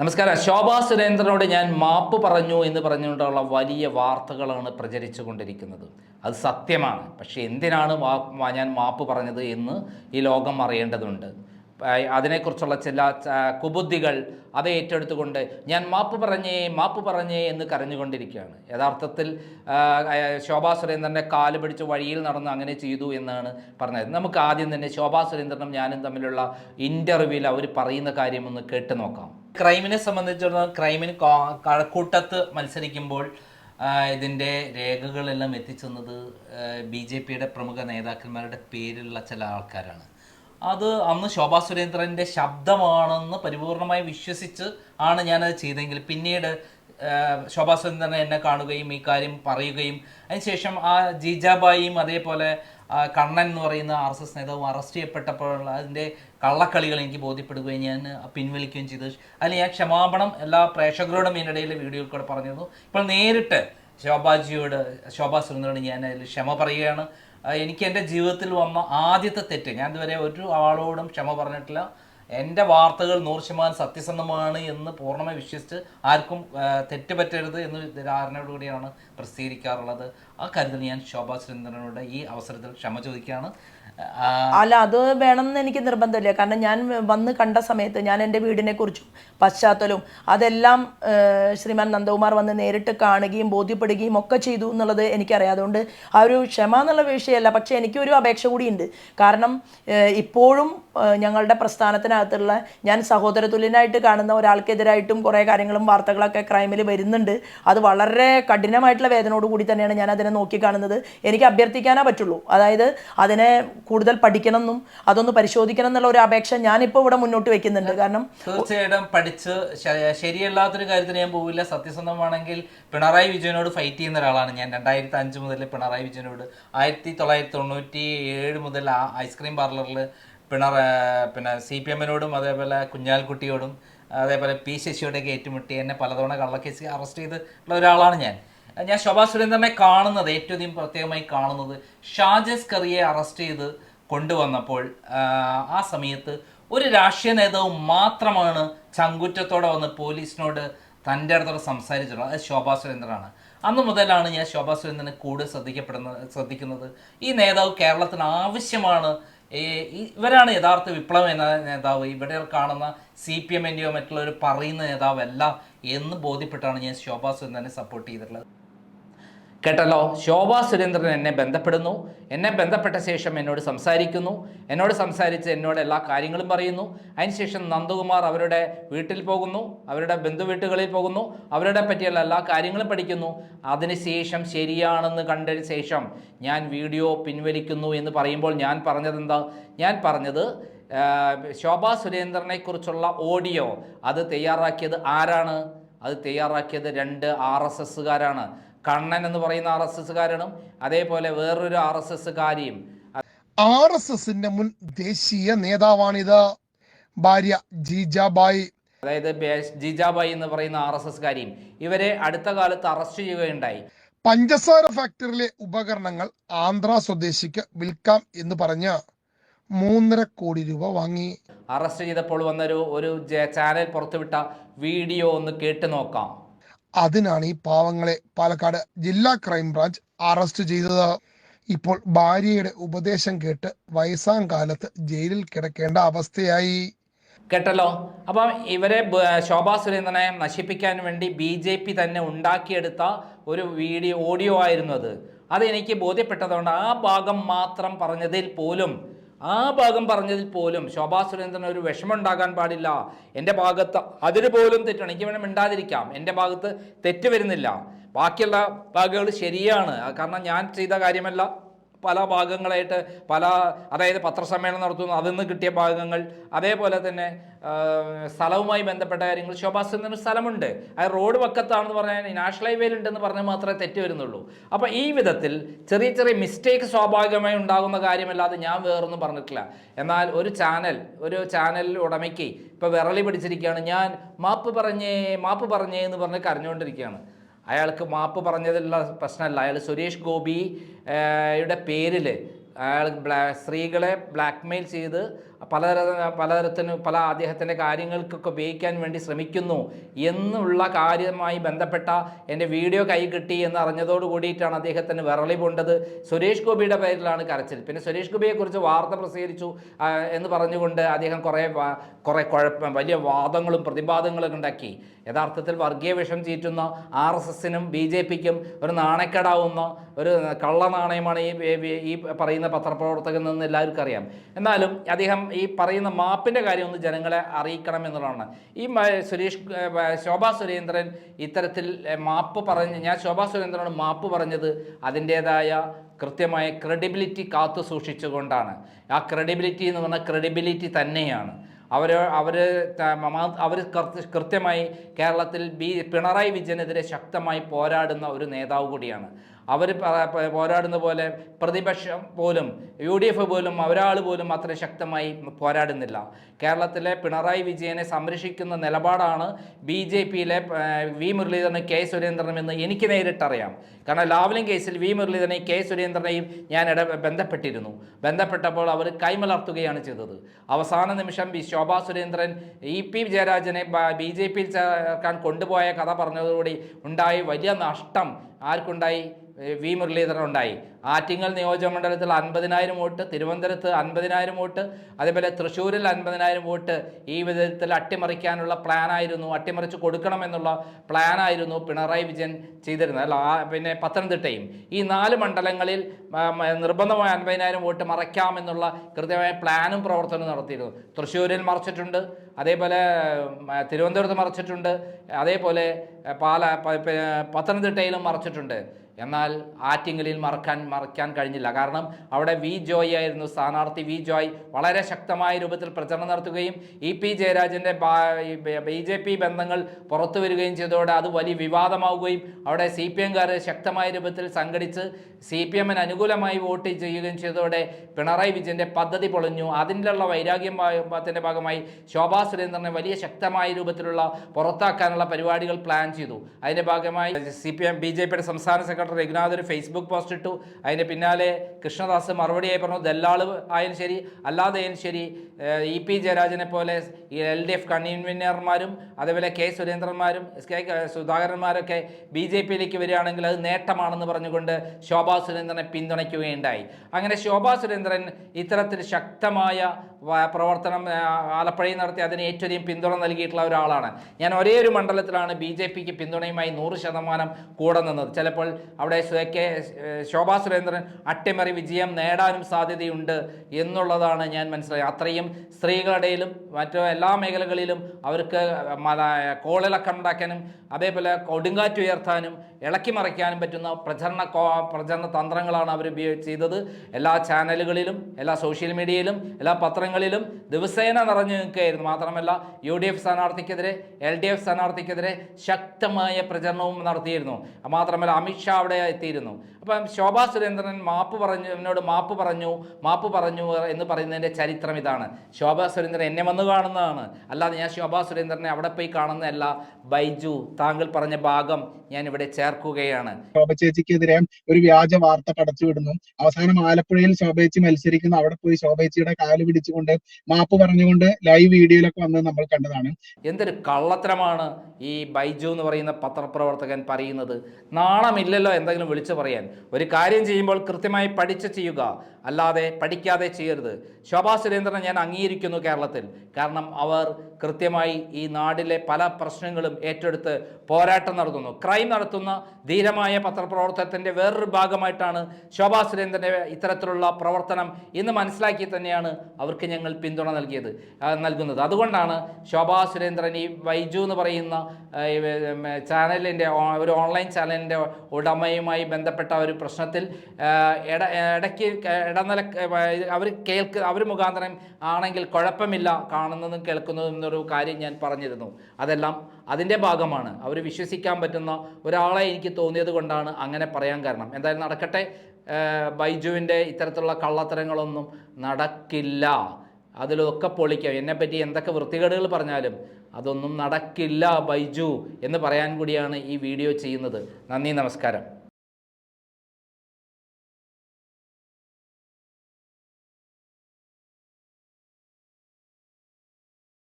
നമസ്കാരം. ശോഭാ സുരേന്ദ്രനോട് ഞാൻ മാപ്പ് പറഞ്ഞു എന്ന് പറഞ്ഞുകൊണ്ടുള്ള വലിയ വാർത്തകളാണ് പ്രചരിച്ചു കൊണ്ടിരിക്കുന്നത്. അത് സത്യമാണ്. പക്ഷേ എന്തിനാണ് ഞാൻ മാപ്പ് പറഞ്ഞത് എന്ന് ഈ ലോകം അറിയേണ്ടതുണ്ട്. അതിനെക്കുറിച്ചുള്ള ചില കുബുദ്ധികൾ അത് ഏറ്റെടുത്തുകൊണ്ട് ഞാൻ മാപ്പ് പറഞ്ഞേ മാപ്പ് പറഞ്ഞേ എന്ന് കരഞ്ഞുകൊണ്ടിരിക്കുകയാണ്. യഥാർത്ഥത്തിൽ ശോഭാ സുരേന്ദ്രന്റെ കാൽ പിടിച്ച് വഴിയിൽ നടന്ന് അങ്ങനെ ചെയ്തു എന്നാണ് പറഞ്ഞത്. നമുക്ക് ആദ്യം തന്നെ ശോഭാ സുരേന്ദ്രനും ഞാനും തമ്മിലുള്ള ഇന്റർവ്യൂവിൽ അവർ പറയുന്ന കാര്യം ഒന്ന് കേട്ട് നോക്കാം. ക്രൈമിനെ സംബന്ധിച്ചിടത്തോളം ക്രൈമിന് കഴക്കൂട്ടത്ത് മത്സരിക്കുമ്പോൾ ഇതിന്റെ രേഖകളെല്ലാം എത്തിച്ചെന്നത് ബി ജെ പിയുടെ പ്രമുഖ നേതാക്കന്മാരുടെ പേരിലുള്ള ചില ആൾക്കാരാണ്. അത് അന്ന് ശോഭാ സുരേന്ദ്രന്റെ ശബ്ദമാണെന്ന് പരിപൂർണമായി വിശ്വസിച്ച് ആണ് ഞാനത് ചെയ്തെങ്കിൽ. പിന്നീട് ശോഭാ സുരേന്ദ്രൻ എന്നെ കാണുകയും ഈ കാര്യം പറയുകയും അതിനുശേഷം ആ ജീജാബായിയും അതേപോലെ കണ്ണൻ എന്ന് പറയുന്ന ആർ എസ് എസ് നേതാവും അറസ്റ്റ് ചെയ്യപ്പെട്ടപ്പോഴുള്ള അതിന്റെ കള്ളക്കളികൾ എനിക്ക് ബോധ്യപ്പെടുകയും ഞാൻ പിൻവലിക്കുകയും ചെയ്തു. അതിൽ ഞാൻ ക്ഷമാപണം എല്ലാ പ്രേക്ഷകരോടും ഇതിനിടയിൽ വീഡിയോയിൽ കൂടെ പറഞ്ഞിരുന്നു. ഇപ്പോൾ നേരിട്ട് ശോഭാജിയോട് ശോഭാ സുരേന്ദ്രനോട് ഞാൻ അതിൽ ക്ഷമ പറയുകയാണ്. എനിക്ക് എന്റെ ജീവിതത്തിൽ വന്ന ആദ്യത്തെ തെറ്റ് ഞാൻ ഇതുവരെ ഒരു ആളോടും ക്ഷമ പറഞ്ഞിട്ടില്ല. എന്റെ വാർത്തകൾ നൂറ് ശതമാനം സത്യസന്ധമാണ് എന്ന് പൂർണമായി വിശ്വസിച്ച് ആർക്കും തെറ്റുപറ്റരുത് തെറ്റ് പറ്റരുത് എന്ന് ധാരണയോടുകൂടിയാണ് പ്രസിദ്ധീകരിക്കാറുള്ളത്. ആ കരുതൽ ഞാൻ ശോഭാ സുരേന്ദ്രനോട് ഈ അവസരത്തിൽ ക്ഷമ ചോദിക്കുകയാണ്. അല്ല അത് വേണമെന്ന് എനിക്ക് നിർബന്ധമില്ല. കാരണം ഞാൻ വന്ന് കണ്ട സമയത്ത് ഞാൻ എന്റെ വീടിനെ കുറിച്ചും പശ്ചാത്തലവും അതെല്ലാം ശ്രീമാൻ നന്ദകുമാർ വന്ന് നേരിട്ട് കാണുകയും ബോധ്യപ്പെടുകയും ഒക്കെ ചെയ്തു എന്നുള്ളത് എനിക്കറിയാം അതുകൊണ്ട് ആ ഒരു ക്ഷമ എന്നുള്ള വിഷയമല്ല. പക്ഷേ എനിക്കൊരു അപേക്ഷ കൂടിയുണ്ട്. കാരണം ഇപ്പോഴും ഞങ്ങളുടെ പ്രസ്ഥാനത്തിനകത്തുള്ള ഞാൻ സഹോദര തുല്യനായിട്ട് കാണുന്ന ഒരാൾക്കെതിരായിട്ടും കുറേ കാര്യങ്ങളും വാർത്തകളൊക്കെ ക്രൈമിൽ വരുന്നുണ്ട്. അത് വളരെ കഠിനമായിട്ടുള്ള വേദനയോടുകൂടി തന്നെയാണ് ഞാൻ അതിനെ നോക്കിക്കാണുന്നത്. എനിക്ക് അഭ്യർത്ഥിക്കാനേ പറ്റുള്ളൂ. അതായത് അതിനെ കൂടുതൽ പഠിക്കണം എന്നും അതൊന്ന് പരിശോധിക്കണം എന്നുള്ള ഒരു അപേക്ഷ ഞാനിപ്പോൾ ഇവിടെ മുന്നോട്ട് വെക്കുന്നുണ്ട്. കാരണം തീർച്ചയായിട്ടും പഠിച്ച് ശരിയല്ലാത്തൊരു കാര്യത്തിന് ഞാൻ പോവില്ല. സത്യസന്ധമാണെങ്കിൽ പിണറായി വിജയനോട് ഫൈറ്റ് ചെയ്യുന്ന ഒരാളാണ് ഞാൻ. രണ്ടായിരത്തി അഞ്ച് മുതൽ പിണറായി വിജയനോട് ആയിരത്തി തൊള്ളായിരത്തി തൊണ്ണൂറ്റി ഏഴ് മുതൽ ഐസ്ക്രീം പാർലറിൽ പിണറ പിന്നെ സി പി എമ്മിനോടും അതേപോലെ കുഞ്ഞാൽക്കുട്ടിയോടും അതേപോലെ പി ശശിയോടെയൊക്കെ ഏറ്റുമുട്ടി എന്നെ പലതവണ കള്ളക്കേസ് അറസ്റ്റ് ചെയ്തിട്ടുള്ള ഒരാളാണ് ഞാൻ. ഞാൻ ശോഭാ സുരേന്ദ്രനെ കാണുന്നത് ഏറ്റവും അധികം പ്രത്യേകമായി കാണുന്നത് ഷാജസ് കറിയെ അറസ്റ്റ് ചെയ്ത് കൊണ്ടുവന്നപ്പോൾ ആ, സമയത്ത് ഒരു രാഷ്ട്രീയ നേതാവ് മാത്രമാണ് ചങ്കുറ്റത്തോടെ വന്ന് പോലീസിനോട് തന്റെ അടുത്തോടെ സംസാരിച്ചിട്ടുള്ളത്. അത് ശോഭാ സുരേന്ദ്രനാണ്. അന്ന് മുതലാണ് ഞാൻ ശോഭാ സുരേന്ദ്രനെ കൂടുതൽ ശ്രദ്ധിക്കപ്പെടുന്നത് ശ്രദ്ധിക്കുന്നത്. ഈ നേതാവ് കേരളത്തിന് ആവശ്യമാണ്. ഇവരാണ് യഥാർത്ഥ വിപ്ലവം എന്ന നേതാവ്. ഇവിടെ കാണുന്ന സി പി എമ്മിന്റെയോ മറ്റുള്ളവർ പറയുന്ന നേതാവല്ല എന്ന് ബോധ്യപ്പെട്ടാണ് ഞാൻ ശോഭാ സുരേന്ദ്രനെ സപ്പോർട്ട് ചെയ്തിട്ടുള്ളത്. കേട്ടല്ലോ? ശോഭാ സുരേന്ദ്രൻ എന്നെ ബന്ധപ്പെടുന്നു. എന്നെ ബന്ധപ്പെട്ട ശേഷം എന്നോട് സംസാരിക്കുന്നു. എന്നോട് സംസാരിച്ച് എന്നോട് എല്ലാ കാര്യങ്ങളും പറയുന്നു. അതിനുശേഷം നന്ദകുമാർ അവരുടെ വീട്ടിൽ പോകുന്നു. അവരുടെ ബന്ധുവീട്ടുകളിൽ പോകുന്നു. അവരുടെ പറ്റിയുള്ള എല്ലാ കാര്യങ്ങളും പഠിക്കുന്നു. അതിനുശേഷം ശരിയാണെന്ന് കണ്ടതിന് ശേഷം ഞാൻ വീഡിയോ പിൻവലിക്കുന്നു എന്ന് പറയുമ്പോൾ ഞാൻ പറഞ്ഞത് എന്താ? ഞാൻ പറഞ്ഞത് ശോഭാ സുരേന്ദ്രനെ കുറിച്ചുള്ള ഓഡിയോ അത് തയ്യാറാക്കിയത് ആരാണ്? അത് തയ്യാറാക്കിയത് രണ്ട് ആർ എസ് എസ്സുകാരാണ്. കണ്ണൻ എന്ന് പറയുന്ന ആർ എസ് എസ്സുകാരനും അതേപോലെ വേറൊരു ആർ എസ് എസ്സുകാരിയും. ആർ എസ് എസിന്റെ മുൻ ദേശീയ നേതാവാണിത്. ഭാര്യ ജീജാബായി. അതായത് ജീജാബായി എന്ന് പറയുന്ന ആർ എസ് എസ്സുകാരിയും ഇവരെ അടുത്ത കാലത്ത് അറസ്റ്റ് ചെയ്യുകയുണ്ടായി. പഞ്ചസാര ഫാക്ടറിയിലെ ഉപകരണങ്ങൾ ആന്ധ്ര സ്വദേശിക്ക് വിൽക്കാം എന്ന് പറഞ്ഞ മൂന്നര കോടി രൂപ വാങ്ങി. അറസ്റ്റ് ചെയ്തപ്പോൾ വന്നൊരു ഒരു ചാനൽ പുറത്തുവിട്ട വീഡിയോ ഒന്ന് കേട്ട് നോക്കാം. അതിനാണ് ഈ പാവങ്ങളെ പാലക്കാട് ജില്ലാ ക്രൈംബ്രാഞ്ച് അറസ്റ്റ് ചെയ്തത്. ഇപ്പോൾ ഭാര്യയുടെ ഉപദേശം കേട്ട് വയസ്സാം കാലത്ത് ജയിലിൽ കിടക്കേണ്ട അവസ്ഥയായി. കേട്ടല്ലോ? അപ്പം ഇവരെ ശോഭാ സുരേന്ദ്രനെ നശിപ്പിക്കാൻ വേണ്ടി ബി ജെ പി തന്നെ ഉണ്ടാക്കിയെടുത്ത ഒരു വീഡിയോ ഓഡിയോ ആയിരുന്നു അത്. അതെനിക്ക് ബോധ്യപ്പെട്ടതുകൊണ്ട് ആ ഭാഗം മാത്രം പറഞ്ഞതിൽ പോലും ആ ഭാഗം പറഞ്ഞതിൽ പോലും ശോഭാ സുരേന്ദ്രന് ഒരു വിഷമം ഉണ്ടാകാൻ പാടില്ല. എന്റെ ഭാഗത്ത് അതിന് പോലും തെറ്റാണ്. എനിക്ക് വേണം മിണ്ടാതിരിക്കാം. എന്റെ ഭാഗത്ത് തെറ്റ് വരുന്നില്ല. ബാക്കിയുള്ള ഭാഗങ്ങൾ ശരിയാണ്. കാരണം ഞാൻ ചെയ്ത കാര്യമല്ല. പല ഭാഗങ്ങളായിട്ട് പല അതായത് പത്രസമ്മേളനം നടത്തുന്നു അതിൽ നിന്ന് കിട്ടിയ ഭാഗങ്ങൾ. അതേപോലെ തന്നെ സ്ഥലവുമായി ബന്ധപ്പെട്ട കാര്യങ്ങൾ. ശോഭാ സുരേന്ദ്രന് സ്ഥലമുണ്ട്. അത് റോഡ് പക്കത്താണെന്ന് പറഞ്ഞാൽ നാഷണൽ ഹൈവേയിൽ ഉണ്ടെന്ന് പറഞ്ഞാൽ മാത്രമേ തെറ്റ് വരുന്നുള്ളൂ. അപ്പോൾ ഈ വിധത്തിൽ ചെറിയ ചെറിയ മിസ്റ്റേക്ക് സ്വാഭാവികമായി ഉണ്ടാകുന്ന കാര്യമല്ലാതെ ഞാൻ വേറൊന്നും പറഞ്ഞിട്ടില്ല. എന്നാൽ ഒരു ചാനൽ ഒരു ചാനൽ ഉടമയ്ക്ക് ഇപ്പോൾ വിറളി പിടിച്ചിരിക്കുകയാണ്. ഞാൻ മാപ്പ് പറഞ്ഞേ മാപ്പ് പറഞ്ഞേ എന്ന് പറഞ്ഞ് കരഞ്ഞുകൊണ്ടിരിക്കുകയാണ്. അയാൾക്ക് മാപ്പ് പറഞ്ഞതിലുള്ള പ്രശ്നമല്ല. അയാൾ സുരേഷ് ഗോപിയുടെ പേരിൽ അയാൾ ബ്ലാ സ്ത്രീകളെ ബ്ലാക്ക്മെയിൽ ചെയ്ത് പലതര പലതരത്തിന് പല അദ്ദേഹത്തിന്റെ കാര്യങ്ങൾക്കൊക്കെ ഉപയോഗിക്കാൻ വേണ്ടി ശ്രമിക്കുന്നു എന്നുള്ള കാര്യമായി ബന്ധപ്പെട്ട എന്റെ വീഡിയോ കൈ കിട്ടി എന്ന് അറിഞ്ഞതോട് കൂടിയിട്ടാണ് അദ്ദേഹത്തിന് വിറളി പോണ്ടത്. സുരേഷ് ഗോപിയുടെ പേരിലാണ് കരച്ചിൽ. പിന്നെ സുരേഷ് ഗോപിയെക്കുറിച്ച് വാർത്ത പ്രസിദ്ധീകരിച്ചു എന്ന് പറഞ്ഞുകൊണ്ട് അദ്ദേഹം കുറേ കുറേ കുഴപ്പം വലിയ വാദങ്ങളും പ്രതിവാദങ്ങളും ഉണ്ടാക്കി. യഥാർത്ഥത്തിൽ വർഗീയ വിഷം ചീറ്റുന്ന ആർ എസ് എസിനും ബി ജെ പിക്കും ഒരു നാണക്കേടാവുന്ന ഒരു കള്ളനാണയമാണ് ഈ- ഈ പറയുന്ന പത്രപ്രവർത്തകൻ എന്ന് എല്ലാവർക്കും അറിയാം. എന്നാലും അദ്ദേഹം ഈ പറയുന്ന മാപ്പിന്റെ കാര്യം ഒന്ന് ജനങ്ങളെ അറിയിക്കണം എന്നുള്ളതാണ്. ഈ സുരേഷ് ശോഭാ സുരേന്ദ്രൻ ഇത്തരത്തിൽ മാപ്പ് പറഞ്ഞ് ഞാൻ ശോഭാ സുരേന്ദ്രനോട് മാപ്പ് പറഞ്ഞത് അതിന്റേതായ കൃത്യമായ ക്രെഡിബിലിറ്റി കാത്തു സൂക്ഷിച്ചുകൊണ്ടാണ്. ആ ക്രെഡിബിലിറ്റി എന്ന് പറഞ്ഞാൽ ക്രെഡിബിലിറ്റി തന്നെയാണ്. അവർ അവർ അവർ കൃത്യമായി കേരളത്തിൽ ബി പിണറായി വിജയനെതിരെ ശക്തമായി പോരാടുന്ന ഒരു നേതാവ് കൂടിയാണ്. അവർ പോരാടുന്ന പോലെ പ്രതിപക്ഷം പോലും യു ഡി എഫ് പോലും ഒരാൾ പോലും അത്ര ശക്തമായി പോരാടുന്നില്ല. കേരളത്തിലെ പിണറായി വിജയനെ സംരക്ഷിക്കുന്ന നിലപാടാണ് ബി ജെ പിയിലെ വി മുരളീധരനും കെ സുരേന്ദ്രനും എന്ന് എനിക്ക് നേരിട്ടറിയാം. കാരണം ലാവ്ലിൻ കേസിൽ വി മുരളീധരനെയും കെ സുരേന്ദ്രനെയും ഞാൻ ഇട ബന്ധപ്പെട്ടിരുന്നു. ബന്ധപ്പെട്ടപ്പോൾ അവർ കൈമലർത്തുകയാണ് ചെയ്തത്. അവസാന നിമിഷം B Shobha Surendran E P ജയരാജനെ B J പിയിൽ ചേർക്കാൻ കൊണ്ടുപോയ കഥ പറഞ്ഞതോടുകൂടി ഉണ്ടായ വലിയ നഷ്ടം ആർക്കുണ്ടായി? ഏ, വി മുരളീധരൻ നിയോജക മണ്ഡലത്തിൽ അൻപതിനായിരം വോട്ട് തിരുവനന്തപുരത്ത് അൻപതിനായിരം വോട്ട് അതേപോലെ തൃശ്ശൂരിൽ അൻപതിനായിരം വോട്ട് ഈ വിധത്തിൽ അട്ടിമറിക്കാനുള്ള പ്ലാനായിരുന്നു അട്ടിമറിച്ച് കൊടുക്കണമെന്നുള്ള പ്ലാനായിരുന്നു പിണറായി വിജയൻ ചെയ്തിരുന്നത്. അല്ല പിന്നെ പത്തനംതിട്ടയും. ഈ നാല് മണ്ഡലങ്ങളിൽ നിർബന്ധമായ അൻപതിനായിരം വോട്ട് മറയ്ക്കാമെന്നുള്ള കൃത്യമായ പ്ലാനും പ്രവർത്തനവും നടത്തിയിരുന്നു. തൃശ്ശൂരിൽ മറച്ചിട്ടുണ്ട് അതേപോലെ തിരുവനന്തപുരത്ത് മറച്ചിട്ടുണ്ട് അതേപോലെ പാല പത്തനംതിട്ടയിലും മറച്ചിട്ടുണ്ട്. എന്നാൽ ആറ്റിങ്ങലിൽ മറക്കാൻ മറയ്ക്കാൻ കഴിഞ്ഞില്ല. കാരണം അവിടെ വി ജോയ് ആയിരുന്നു സ്ഥാനാർത്ഥി. വി ജോയ് വളരെ ശക്തമായ രൂപത്തിൽ പ്രചരണം നടത്തുകയും ഇ പി ജയരാജന്റെ ബി ജെ പി ബന്ധങ്ങൾ പുറത്തു വരികയും ചെയ്തതോടെ അത് വലിയ വിവാദമാവുകയും അവിടെ സി പി എംകാർ ശക്തമായ രൂപത്തിൽ സംഘടിച്ച് സി പി എമ്മിന് അനുകൂലമായി വോട്ട് ചെയ്യുകയും ചെയ്തതോടെ പിണറായി വിജയന്റെ പദ്ധതി പൊളിഞ്ഞു. അതിലുള്ള വൈരാഗ്യത്തിന്റെ ഭാഗമായി ശോഭാ സുരേന്ദ്രനെ വലിയ ശക്തമായ രൂപത്തിലുള്ള പുറത്താക്കാനുള്ള പരിപാടികൾ പ്ലാൻ ചെയ്തു. അതിന്റെ ഭാഗമായി C P M B J പിയുടെ സംസ്ഥാന സെക്രട്ടറി രഘുനാഥ് ഒരു ഫേസ്ബുക്ക് പോസ്റ്റ് ഇട്ടു. അതിന്റെ പിന്നാലെ കൃഷ്ണദാസ് മറുപടിയായി പറഞ്ഞു ദല്ലാൾ ആയാലും ശരി അല്ലാതെ ആയാലും ശരി ഇ പി ജയരാജനെ പോലെ ഈ എൽ ഡി എഫ് കൺവീനർമാരും അതേപോലെ കെ സുരേന്ദ്രന്മാരും എസ് കെ സുധാകരന്മാരൊക്കെ ബി ജെ പിയിലേക്ക് വരികയാണെങ്കിൽ അത് നേട്ടമാണെന്ന് പറഞ്ഞുകൊണ്ട് ശോഭാ സുരേന്ദ്രനെ പിന്തുണയ്ക്കുകയുണ്ടായി. അങ്ങനെ ശോഭാ സുരേന്ദ്രൻ ഇത്തരത്തിൽ ശക്തമായ പ്രവർത്തനം ആലപ്പുഴയിൽ നടത്തി അതിന് ഏറ്റവും പിന്തുണ നൽകിയിട്ടുള്ള ഒരാളാണ്. ഞാൻ ഒരേ ഒരു മണ്ഡലത്തിലാണ് ബി ജെ പിക്ക് പിന്തുണയുമായി നൂറ് ശതമാനം കൂടെ നിന്നത്. ചിലപ്പോൾ അവിടെ കെ ശോഭാ സുരേന്ദ്രൻ അട്ടിമറി വിജയം നേടാനും സാധ്യതയുണ്ട് എന്നുള്ളതാണ് ഞാൻ മനസ്സിലായത് അത്രയും സ്ത്രീകളുടെയിലും മറ്റു എല്ലാ മേഖലകളിലും അവർക്ക് കോളിളക്കം ഉണ്ടാക്കാനും അതേപോലെ കൊടുങ്കാറ്റ് ഉയർത്താനും ഇളക്കി മറിക്കാനും പറ്റുന്ന പ്രചരണ പ്രചരണ തന്ത്രങ്ങളാണ് അവർ ഉപയോഗിച്ച് ചെയ്തത്. എല്ലാ ചാനലുകളിലും എല്ലാ സോഷ്യൽ മീഡിയയിലും എല്ലാ പത്രങ്ങളിലും ദിവസേന നിറഞ്ഞു നിൽക്കുകയായിരുന്നു. മാത്രമല്ല യു ഡി എഫ് സ്ഥാനാർത്ഥിക്കെതിരെ എൽ ഡി എഫ് സ്ഥാനാർത്ഥിക്കെതിരെ ശക്തമായ പ്രചരണവും നടത്തിയിരുന്നു. മാത്രമല്ല അമിത്ഷാ അവിടെ എത്തിയിരുന്നു. അപ്പം ശോഭാ സുരേന്ദ്രൻ മാപ്പ് പറഞ്ഞു എന്നോട് മാപ്പ് പറഞ്ഞു മാപ്പ് പറഞ്ഞു എന്ന് പറയുന്നതിന്റെ ചരിത്രം ഇതാണ്. ശോഭാ സുരേന്ദ്രൻ എന്നെ വന്ന് കാണുന്നതാണ്. അല്ലാതെ ഞാൻ ശോഭാ സുരേന്ദ്രനെ അവിടെ പോയി കാണുന്നതല്ല. ബൈജു താങ്കൾ പറഞ്ഞ ഭാഗം ഞാൻ ഇവിടെ ചേർക്കുകയാണ്. ശോഭ ചേച്ചിക്കെതിരെ ഒരു വ്യാജ വാർത്ത കടച്ചുവിടുന്നു അവസാനം ആലപ്പുഴയിൽ ശോഭേച്ചി മത്സരിക്കുന്ന. അവിടെ പോയി ശോഭേച്ചിയുടെ കാൽ പിടിച്ചുകൊണ്ട് മാപ്പ് പറഞ്ഞുകൊണ്ട് ലൈവ് വീഡിയോയിലൊക്കെ വന്ന് നമ്മൾ കണ്ടതാണ്. എന്തൊരു കള്ളത്തരമാണ് ഈ ബൈജു എന്ന് പറയുന്ന പത്രപ്രവർത്തകൻ പറയുന്നത്. നാണമില്ലല്ലോ എന്തെങ്കിലും വിളിച്ചു പറയാൻ. ഒരു കാര്യം ചെയ്യുമ്പോൾ കൃത്യമായി പഠിച്ച് ചെയ്യുക. അല്ലാതെ പഠിക്കാതെ ചെയ്യരുത്. ശോഭാ സുരേന്ദ്രനെ ഞാൻ അംഗീകരിക്കുന്നു കേരളത്തിൽ. കാരണം അവർ കൃത്യമായി ഈ നാടിലെ പല പ്രശ്നങ്ങളും ഏറ്റെടുത്ത് പോരാട്ടം നടത്തുന്നു. ക്രൈം നടത്തുന്ന ധീരമായ പത്രപ്രവർത്തനത്തിന്റെ വേറൊരു ഭാഗമായിട്ടാണ് ശോഭാ സുരേന്ദ്രന്റെ ഇത്തരത്തിലുള്ള പ്രവർത്തനം ഇന്ന് മനസ്സിലാക്കി തന്നെയാണ് അവർക്ക് ഞങ്ങൾ പിന്തുണ നൽകിയത് നൽകുന്നത്. അതുകൊണ്ടാണ് ശോഭാ സുരേന്ദ്രൻ ഈ വൈജു എന്ന് പറയുന്ന ചാനലിന്റെ ഒരു ഓൺലൈൻ ചാനലിന്റെ ഉടമയുമായി ബന്ധപ്പെട്ട ഒരു പ്രശ്നത്തിൽ ഇട ഇടയ്ക്ക് ഇടനില അവർ കേൾക്ക് അവർ മുഖാന്തരം ആണെങ്കിൽ കുഴപ്പമില്ല കാണുന്നതും കേൾക്കുന്നതും എന്നൊരു കാര്യം ഞാൻ പറഞ്ഞിരുന്നു. അതെല്ലാം അതിന്റെ ഭാഗമാണ്. അവർ വിശ്വസിക്കാൻ പറ്റുന്ന ഒരാളെ എനിക്ക് തോന്നിയത് കൊണ്ടാണ് അങ്ങനെ പറയാൻ കാരണം. എന്തായാലും നടക്കട്ടെ. ബൈജുവിന്റെ ഇത്തരത്തിലുള്ള കള്ളത്തരങ്ങളൊന്നും നടക്കില്ല. അതിലൊക്കെ പൊളിക്കാം. എന്നെപ്പറ്റി എന്തൊക്കെ വൃത്തികേടുകൾ പറഞ്ഞാലും അതൊന്നും നടക്കില്ല ബൈജു എന്ന് പറയാൻ കൂടിയാണ് ഈ വീഡിയോ ചെയ്യുന്നത്. നന്ദി നമസ്കാരം.